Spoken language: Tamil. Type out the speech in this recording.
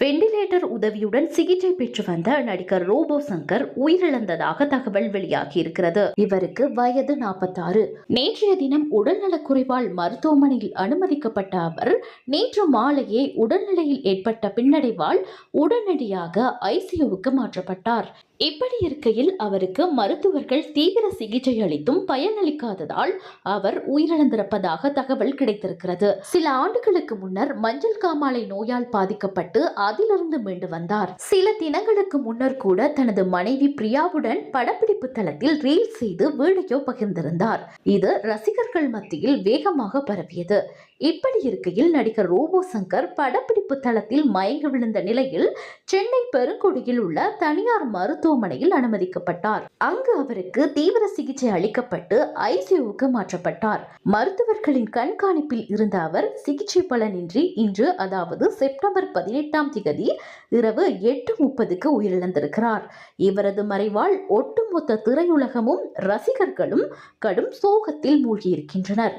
வெண்டிலேட்டர் உதவியுடன் சிகிச்சை பெற்று வந்த நடிகர் ரோபோ சங்கர் உயிரிழந்ததாக தகவல் வெளியாகியிருக்கிறது. இவருக்கு வயது நாற்பத்தாறு. நேற்றைய தினம் உடல்நலக் குறைவால் மருத்துவமனையில் அனுமதிக்கப்பட்ட அவர் நேற்று மாலையே உடல்நிலையில் ஏற்பட்ட பின்னடைவால் உடனடியாக ஐசியூவுக்கு மாற்றப்பட்டார். இப்படி இருக்கையில் அவருக்கு மருத்துவர்கள் தீவிர சிகிச்சை அளித்தும் பயனளிக்காததால் அவர் உயிரிழந்திருப்பதாக தகவல் கிடைத்திருக்கிறது. சில ஆண்டுகளுக்கு முன்னர் மஞ்சள் காமாலை நோயால் பாதிக்கப்பட்டு அதிலிருந்து மீண்டு வந்தார். சில தினங்களுக்கு முன்னர் கூட தனது மனைவி பிரியாவுடன் படப்பிடிப்பு தளத்தில் ரீல் செய்து வீடியோ பகிர்ந்திருந்தார். இது ரசிகர்கள் மத்தியில் வேகமாக பரவியது. இப்படி இருக்கையில் நடிகர் ரோபோ சங்கர் படப்பிடிப்பு தளத்தில் மயங்கி விழுந்த நிலையில் சென்னை பெருங்குடியில் உள்ள தனியார் மருத்துவமனையில் அனுமதிக்கப்பட்டார். அங்கு அவருக்கு தீவிர சிகிச்சை அளிக்கப்பட்டு ஐசியூவுக்கு மாற்றப்பட்டார். மருத்துவர்களின் கண்காணிப்பில் இருந்த அவர் சிகிச்சை பலனின்றி இன்று அதாவது செப்டம்பர் பதினெட்டாம் திகதி இரவு எட்டு முப்பதுக்கு உயிரிழந்திருக்கிறார். இவரது மறைவால் ஒட்டுமொத்த திரையுலகமும் ரசிகர்களும் கடும் சோகத்தில் மூழ்கியிருக்கின்றனர்.